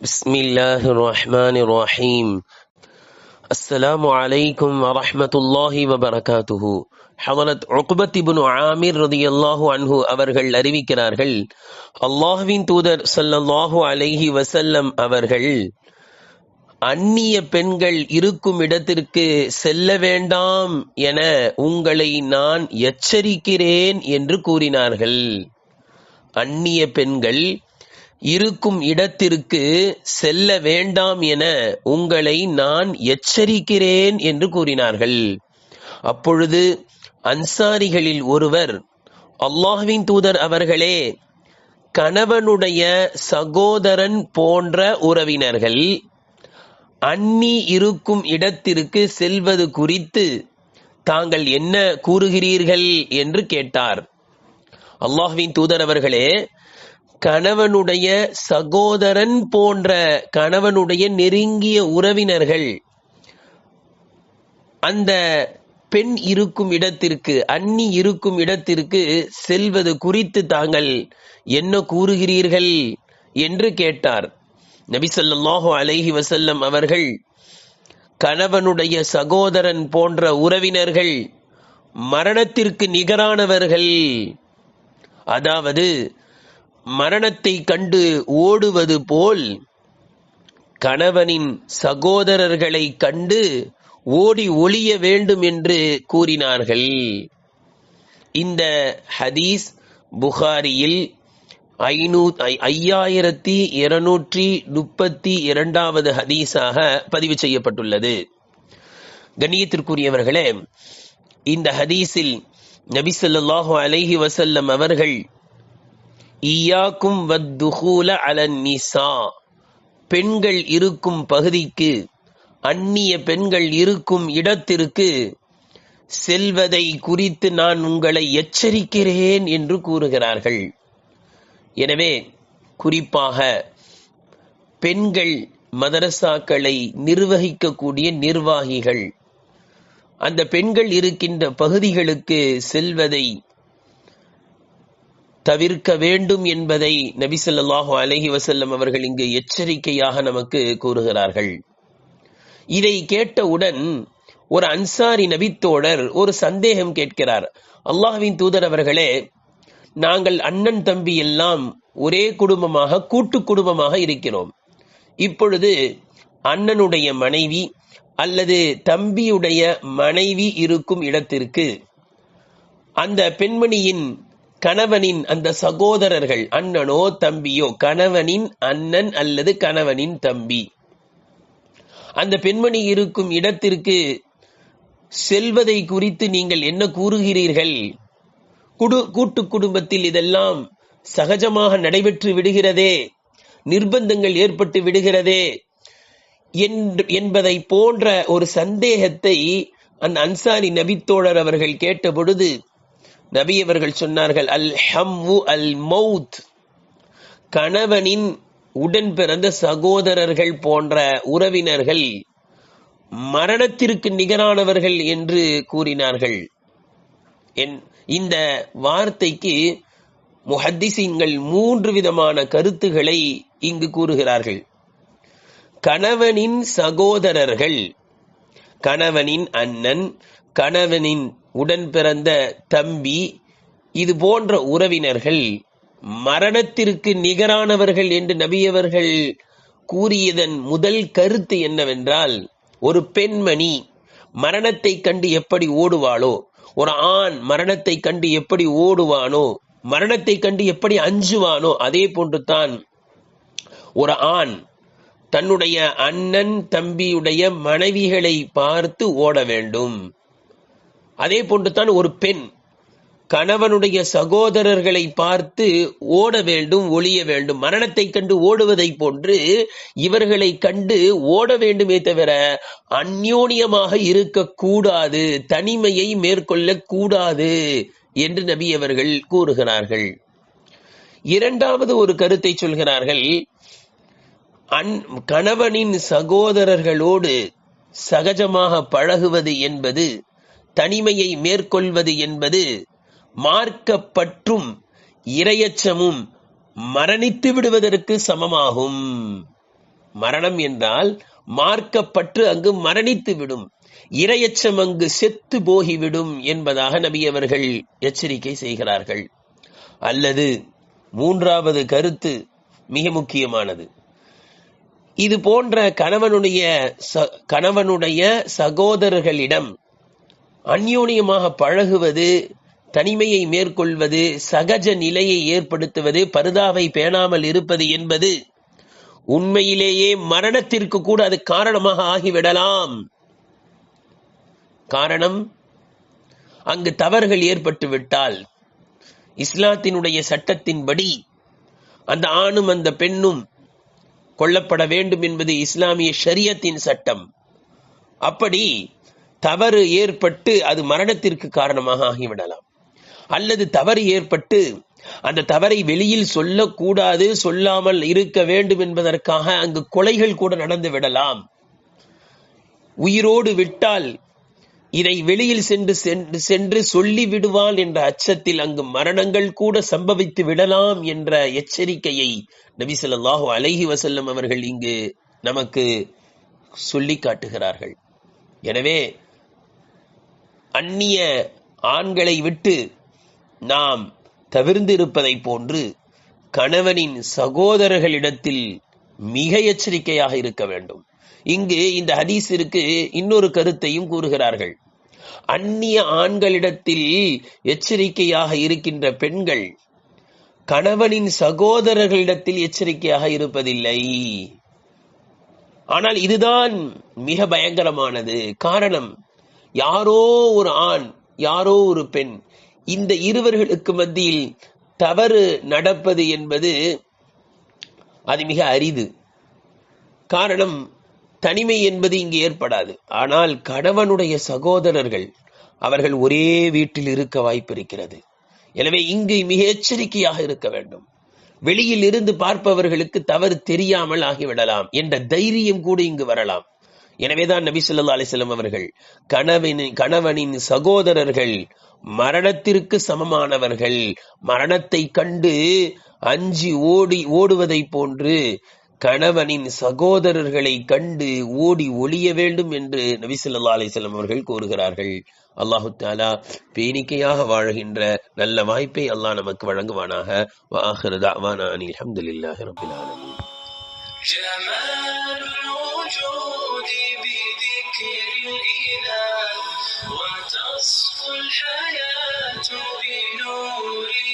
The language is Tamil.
بسم الله الرحمن الرحيم السلام عليكم ورحمة الله وبركاته ஹதரத் உக்பத் இப்னு ஆமிர் ரதியல்லாஹு அன்ஹு அவர்கள் அறிவிக்கிறார்கள் அல்லாஹ்வின் தூதர் ஸல்லல்லாஹு அலைஹி வஸல்லம் அவர்கள் அந்நிய பெண்கள் இருக்கும் இடத்திற்கு செல்ல வேண்டாம் என உங்களை நான் எச்சரிக்கிறேன் என்று கூறினார்கள் அந்நிய பெண்கள் இருக்கும் இடத்திற்கு செல்ல வேண்டாம் என உங்களை நான் எச்சரிக்கிறேன் என்று கூறினார்கள். அப்பொழுது அன்சாரிகளில் ஒருவர் அல்லாஹ்வின் தூதர் அவர்களே கணவனுடைய சகோதரன் போன்ற உறவினர்கள் அன்னி இருக்கும் இடத்திற்கு செல்வது குறித்து தாங்கள் என்ன கூறுகிறீர்கள்? என்று கேட்டார். அல்லாஹ்வின் தூதர் அவர்களே கணவனுடைய சகோதரன் போன்ற கணவனுடைய நெருங்கிய உறவினர்கள் அந்த பெண் இருக்கும் இடத்திற்கு அன்னி இருக்கும் இடத்திற்கு செல்வது குறித்து தாங்கள் என்ன கூறுகிறீர்கள் என்று கேட்டார். நபி ஸல்லல்லாஹு அலைஹி வசல்லம் அவர்கள் கணவனுடைய சகோதரன் போன்ற உறவினர்கள் மரணத்திற்கு நிகரானவர்கள் அதாவது மரணத்தை கண்டு ஓடுவது போல் கணவனின் சகோதரர்களை கண்டு ஓடி ஒளிய வேண்டும் என்று கூறினார்கள். இந்த ஹதீஸ் புகாரியில் ஐநூ ஐயாயிரத்தி இருநூற்றி முப்பத்தி இரண்டாவது ஹதீஸாக பதிவு செய்யப்பட்டுள்ளது. கண்ணியத்திற்குரியவர்களே இந்த ஹதீஸில் நபி சொல்லாஹு அலஹி வசல்லம் அவர்கள் ஈயாக்கும் வத்துகூல அலன் நிசா. பெண்கள் இருக்கும் பகுதிக்கு அந்நிய பெண்கள் இருக்கும் இடத்திற்கு செல்வதை குறித்து நான் உங்களை எச்சரிக்கிறேன் என்று கூறுகிறார்கள். எனவே குறிப்பாக பெண்கள் மதரசாக்களை நிர்வகிக்கக்கூடிய நிர்வாகிகள். அந்த பெண்கள் இருக்கின்ற பகுதிகளுக்கு செல்வதை தவிர்க்க வேண்டும் என்பதை நபி ஸல்லல்லாஹு அலைஹி அவர்கள் இங்கு எச்சரிக்கையாக நமக்கு கூறுகிறார்கள். இதை கேட்டவுடன் ஒரு அன்சாரி நபித்தோழர் ஒரு சந்தேகம் கேட்கிறார். அல்லாஹ்வின் தூதர் அவர்களே நாங்கள் அண்ணன் தம்பி எல்லாம் ஒரே குடும்பமாக கூட்டு குடும்பமாக இருக்கிறோம். இப்பொழுது அண்ணனுடைய மனைவி அல்லது தம்பியுடைய மனைவி இருக்கும் இடத்திற்கு அந்த பெண்மணியின் கணவனின் அந்த சகோதரர்கள் அண்ணனோ தம்பியோ கணவனின் அண்ணன் அல்லது கணவனின் தம்பி. அந்த பெண்மணி இருக்கும் இடத்திற்கு செல்வதை குறித்து நீங்கள் என்ன கூறுகிறீர்கள்? குடு கூட்டு குடும்பத்தில் இதெல்லாம் சகஜமாக நடைபெற்று விடுகிறதே? நிர்பந்தங்கள் ஏற்பட்டு விடுகிறதே? என்பதை போன்ற ஒரு சந்தேகத்தை அந்த அன்சாரி நபித்தோழர் அவர்கள் கேட்ட பொழுது நபி அவர்கள் சொன்னார்கள் அல் ஹம்மு அல் மவுத் கணவனின் உடன் பிறந்த சகோதரர்கள் போன்ற உறவினர்கள் மரணத்திற்கு நிகரானவர்கள் என்று கூறினார்கள். என் இந்த வார்த்தைக்கு முஹத்திசிங்கள் மூன்று விதமான கருத்துகளை இங்கு கூறுகிறார்கள். கணவனின் சகோதரர்கள் கணவனின் அண்ணன் கணவனின் உடன் பிறந்த தம்பி இது போன்ற உறவினர்கள் மரணத்திற்கு நிகரானவர்கள் என்று நபியவர்கள் கூறியதன் முதல் கருத்து என்னவென்றால் ஒரு பெண்மணி மரணத்தை கண்டு எப்படி ஓடுவாளோ ஒரு ஆண் மரணத்தை கண்டு எப்படி ஓடுவானோ மரணத்தை கண்டு எப்படி அஞ்சுவானோ அதே போன்று தான் ஒரு ஆண் தன்னுடைய அண்ணன் தம்பியுடைய மனைவிகளை பார்த்து ஓட வேண்டும். அதே போன்றுதான் ஒரு பெண் கணவனுடைய சகோதரர்களை பார்த்து ஓட வேண்டும் ஒளிய வேண்டும் மரணத்தை கண்டு ஓடுவதை போன்று இவர்களை கண்டு ஓட வேண்டுமே தவிர அந்யோனியமாக இருக்கக்கூடாது தனிமையை மேற்கொள்ள கூடாது என்று நபி அவர்கள் கூறுகிறார்கள். இரண்டாவது ஒரு கருத்தை சொல்கிறார்கள். அன் கணவனின் சகோதரர்களோடு சகஜமாக பழகுவது என்பது தனிமையை மேற்கொள்வது என்பது மார்க்கப்பற்றும் இரையச்சமும் மரணித்து விடுவதற்கு சமமாகும். மரணம் என்றால் மார்க்கப்பற்று அங்கு மரணித்து விடும். இரையச்சம் அங்கு செத்து போகிவிடும் என்பதாக நபியவர்கள் எச்சரிக்கை செய்கிறார்கள். அல்லது மூன்றாவது கருத்து மிக முக்கியமானது. இது போன்ற கணவனுடைய ச- கணவனுடைய சகோதரர்களிடம் அந்யோனியமாக பழகுவது தனிமையை மேற்கொள்வது சகஜ நிலையை ஏற்படுத்துவது பருதாவை பேணாமல் இருப்பது என்பது உண்மையிலேயே மரணத்திற்கு கூட அது காரணமாக ஆகிவிடலாம். காரணம் அங்கு தவறுகள் ஏற்பட்டு விட்டால் இஸ்லாத்தினுடைய சட்டத்தின்படி அந்த ஆணும் அந்த பெண்ணும் கொல்லப்பட வேண்டும் என்பது இஸ்லாமிய ஷரியத்தின் சட்டம். அப்படி தவறு ஏற்பட்டு அது மரணத்திற்கு காரணமாக ஆகிவிடலாம். அல்லது தவறு ஏற்பட்டு அந்த தவறை வெளியில் சொல்லக்கூடாது சொல்லாமல் இருக்க வேண்டும் என்பதற்காக அங்கு கொலைகள் கூட நடந்து விடலாம். உயிரோடு விட்டால் இதை வெளியில் சென்று சென்று சென்று சொல்லி விடுவாள் என்ற அச்சத்தில் அங்கு மரணங்கள் கூட சம்பவித்து விடலாம் என்ற எச்சரிக்கையை நபி சொல்லாஹு அலஹி வசல்லம் அவர்கள் இங்கு நமக்கு சொல்லி காட்டுகிறார்கள். எனவே அந்நிய ஆண்களை விட்டு நாம் தவிர்ந்திருப்பதைப் போன்று கணவனின் சகோதரர்களிடத்தில் மிக எச்சரிக்கையாக இருக்க வேண்டும். இங்கு இந்த ஹதீஸிற்கு இன்னொரு கருத்தையும் கூறுகிறார்கள். அந்நிய ஆண்களிடத்தில் எச்சரிக்கையாக இருக்கின்ற பெண்கள் கணவனின் சகோதரர்களிடத்தில் எச்சரிக்கையாக இருப்பதில்லை. ஆனால் இதுதான் மிக பயங்கரமானது. காரணம் யாரோ ஒரு ஆண் யாரோ ஒரு பெண் இந்த இருவர்களுக்கு மத்தியில் தவறு நடப்பது என்பது அது மிக அரிது. காரணம் தனிமை என்பது இங்கு ஏற்படாது. ஆனால் கணவனுடைய சகோதரர்கள் அவர்கள் ஒரே வீட்டில் இருக்க வாய்ப்பு இருக்கிறது. எனவே இங்கு மிக எச்சரிக்கையாக இருக்க வேண்டும். வெளியில் இருந்து பார்ப்பவர்களுக்கு தவறு தெரியாமல் ஆகிவிடலாம் என்ற தைரியம் கூட இங்கு வரலாம். எனவேதான் நபி சொல்லா அலிசல்லம் அவர்கள் கணவனின் கணவனின் சகோதரர்கள் மரணத்திற்கு சமமானவர்கள். மரணத்தை கண்டு அஞ்சி ஓடி ஓடுவதைப் போன்று கணவனின் சகோதரர்களை கண்டு ஓடி ஒளிய வேண்டும் என்று நபி அலிசல்லம் அவர்கள் கூறுகிறார்கள். அல்லாஹு தாலா பேணிக்கையாக வாழ்கின்ற நல்ல வாய்ப்பை அல்லாஹ் நமக்கு வழங்குவானாக. வாஹிரு தஅவானா அனில் ஹம்துலில்லாஹி الجود بذكر الإله وتصفو الحياة بنوره.